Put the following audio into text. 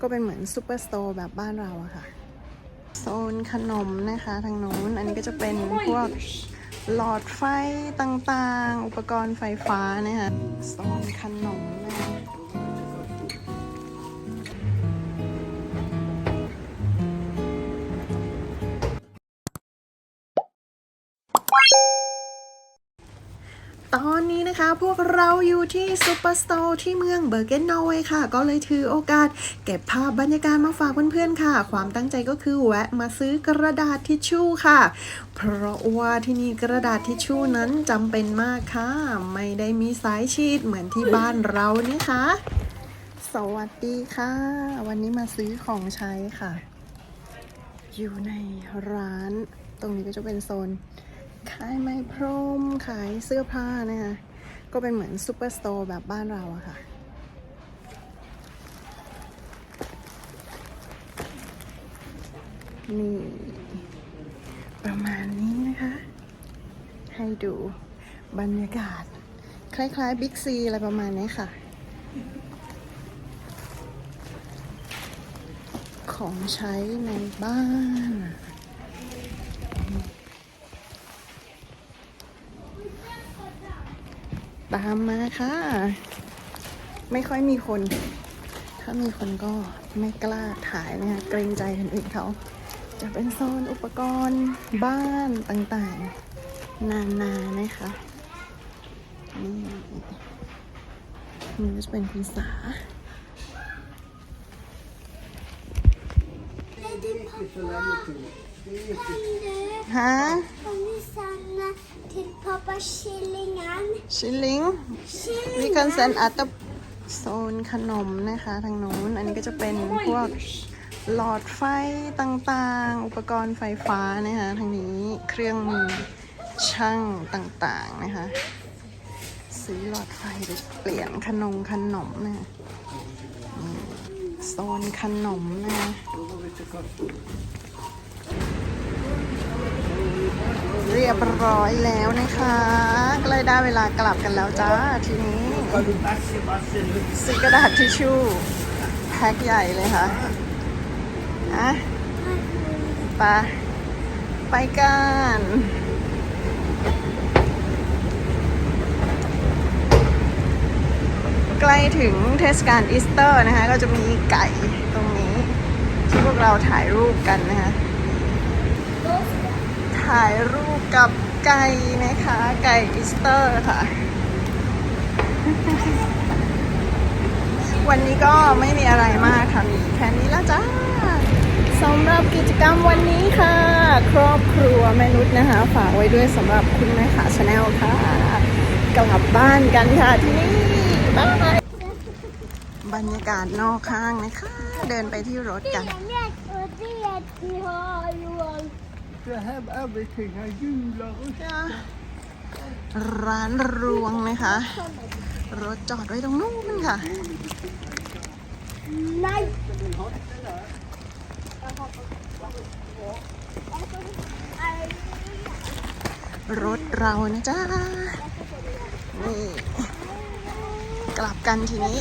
ก็เป็นเหมือนซูเปอร์สโตร์แบบบ้านเราอะค่ะ โซนขนมนะคะทางโน้น อันนี้ก็จะเป็นพวกหลอดไฟต่างๆ อุปกรณ์ไฟฟ้านะคะโซนขนมนะคะ ตอนนี้นะคะพวกเราอยู่ที่ซูเปอร์สโตร์ที่เมืองเบอร์เกนนอร์เวย์ค่ะ ก็เลยถือโอกาส เก็บภาพบรรยากาศมาฝากเพื่อนๆค่ะ ความตั้งใจก็คือแวะมาซื้อกระดาษทิชชู่ค่ะ เพราะว่าที่นี่กระดาษทิชชู่นั้นจำเป็นมากค่ะ ไม่ได้มีสายชีดเหมือนที่บ้านเรานี่ค่ะ สวัสดีค่ะ วันนี้มาซื้อของใช้ค่ะ อยู่ในร้าน ตรงนี้ก็จะเป็นโซน ขายไม้พรม ขายเสื้อผ้านะคะก็เป็นเหมือนซูเปอร์สโตร์แบบบ้านเราอะค่ะ นี่ ประมาณนี้นะคะ ให้ดูบรรยากาศ คล้ายๆบิ๊กซีอะไรประมาณนี้ค่ะ ของใช้ในบ้าน ตามมาค่ะ ไม่ค่อยมีคน ถ้ามีคนก็ไม่กล้าถ่ายนะคะเกรงใจคนอื่นเขา จะเป็นโซนอุปกรณ์บ้านต่างๆ นานานะคะนี่นี่ก็จะเป็นคุณสาฮะ Kan vi sende til pappa Killingen? ชิลลิง Killingen? วิกันเซนอัตโซนขนมนะคะทางนู้น อันนี้ก็จะเป็นพวกหลอดไฟต่างๆ อุปกรณ์ไฟฟ้านะคะทางนี้เครื่องมือช่างต่างๆนะคะ ซื้อหลอดไฟไปเปลี่ยนขนมขนมนะคะนี่โซนขนมนะคะ รียบร้อยแล้วนะคะใกล้ได้เวลากลับกันแล้วจ้าทีนี้ซื้อกระดาษทิชชู่แพ็คใหญ่เลยค่ะอะไปไปกันใกล้ถึงเทศกาลอีสเตอร์นะคะ ก็จะมีไก่ตรงนี้ ที่พวกเราถ่ายรูปกันนะคะ ถ่ายรูปกับไก่นะคะ ไก่อีสเตอร์ค่ะ วันนี้ก็ไม่มีอะไรมากค่ะ มีแค่นี้ล้วจ้าสำหรับกิจกรรมวันนี้ค่ะ ครอบครัวแม่นุษย์นะคะ ฝากไว้ด้วยสำหรับคุณแม่ขาชาแนลค่ะกลับบ้านกันค่ะที่นี่บ๊ายบายบรรยากาศนอกข้างนะคะ เดินไปที่รถกัน Have everything I do ร้านรวงนะคะ รถจอดไว้ตรงนู้นค่ะ Nice รถเรานะจ๊ะ นี่ กลับกันทีนี้